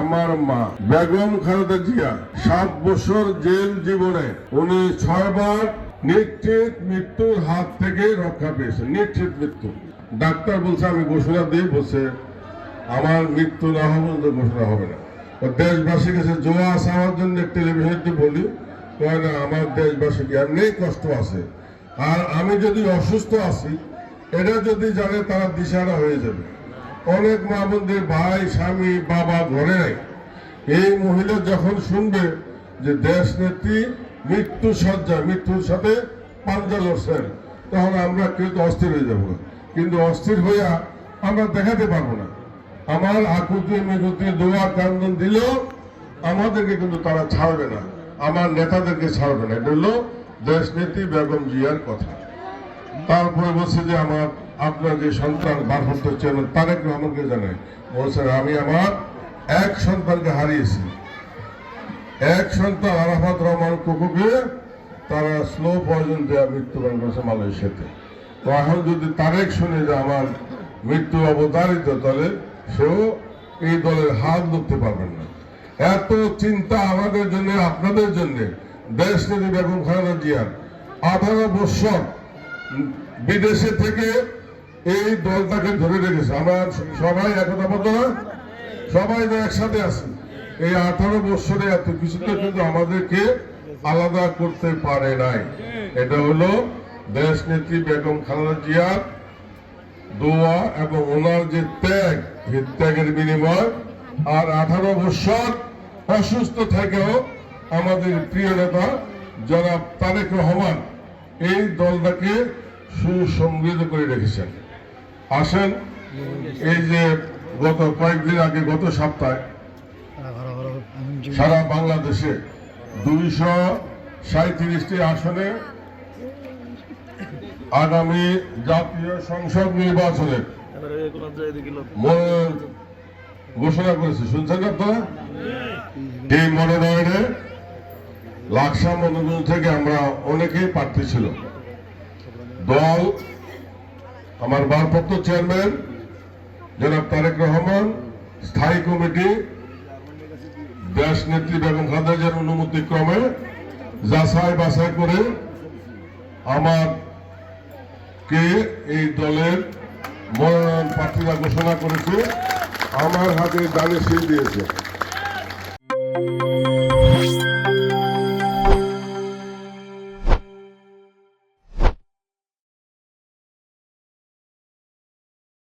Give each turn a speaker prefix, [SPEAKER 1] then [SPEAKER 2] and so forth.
[SPEAKER 1] আমার মা বেগম খালেদা জিয়া সাত বছর জেল জীবনে উনি ছয়বার নিশ্চিত মৃত্যুর হাত থেকে রক্ষা পেয়েছেন, নিশ্চিত মৃত্যু। ডাক্তার বলছে, আমি ঘোষণা দিয়ে বলছে, আমার মৃত্যু না হবে ঘোষণা হবে না। দেশবাসীর কাছে জোয়া আসার জন্য টেলিভিশনটি বলি, কয় না, আমার দেশবাসী এমনি কষ্ট আছে। আর আমি যদি অসুস্থ আছি, এটা যদি জানে তারা দিশারা হয়ে যাবে। অনেক মা বোনদের ভাই, স্বামী, বাবা নাই এই মহিলা যখন শুনবে যে দেশ নেত্রী মৃত্যু সজ্জা মৃত্যুর সাথে পাঞ্জা লড়ছেন, তখন আমরা কেউ তো অস্থির হয়ে যাব। কিন্তু অস্থির হইয়া আমরা দেখাতে পারব না। আমার আকুতি, মিকুতি, দোয়া, কান্দন দিলেও আমাদেরকে কিন্তু তারা ছাড়বে না। আমার নেতাদেরকে ছাড়বে না। এটা হলো দেশ নেত্রী বেগম জিয়ার কথা। তারপরে বলছে যে আমার আপনার যে সন্তান ভারপ্রাপ্ত চেয়ারম্যান তারেক রহমানকে জানাই। বলছেন আমি আমার এক সন্তানকে হারিয়েছি। এক সন্তান আরাফাত রহমান কুকুকে তারা স্লো পয়জন দেওয়া মৃত্যুবরণ করেছে মালয়েশিয়াতে। তো এখন যদি তারেক শুনে যে আমার মৃত্যু অবতারিত তাহলে সেও এই দলের হাত ধরতে পারবেন না। এত চিন্তা আমাদের জন্য, আপনাদের জন্য। দেশ নেত্রী বেগম খালেদা জিয়ার আঠারো বৎসর বিদেশে থেকে এই দলটাকে ধরে রেখেছে। আমরা সবাই একতা বলতো না? সবাই একসাথে আছি। এই আঠারো বছরে এত কিছুতে কিন্তু আমাদেরকে আলাদা করতে পারে নাই। এটা হলো দেশ নেত্রী বেগম খালেদা জিয়ার দোয়া এবং ওনার যে ত্যাগ, এই ত্যাগের বিনিময়। আর আঠারো বছর অসুস্থ থেকেও আমাদের প্রিয় নেতা জনাব তারেক রহমান এই দলটাকে সুসংগৃত করে রেখেছেন। আসেন। এই যে গত কয়েকদিন আগে গত সপ্তাহে সারা বাংলাদেশে দুইশো সাঁত্রিশটি আসনে আগামী জাতীয় সংসদ নির্বাচনে মনোনয়ন ঘোষণা করেছে। শুনছেন আপনারা? এই মনোনয়নে লাকসা মনোনয়ন থেকে আমরা অনেকেই প্রার্থী ছিল দল আমার ভারপ্রাপ্ত চেয়ারম্যান, জনাব তারেক রহমান, স্থায়ী কমিটি, দেশ নেত্রী বেগম খালেদার অনুমতি ক্রমে যাচাই বাছাই করে আমার কে এই দলের মনোনয়ন প্রার্থীরা ঘোষণা করেছে, আমার হাতে দানে সিল দিয়েছে।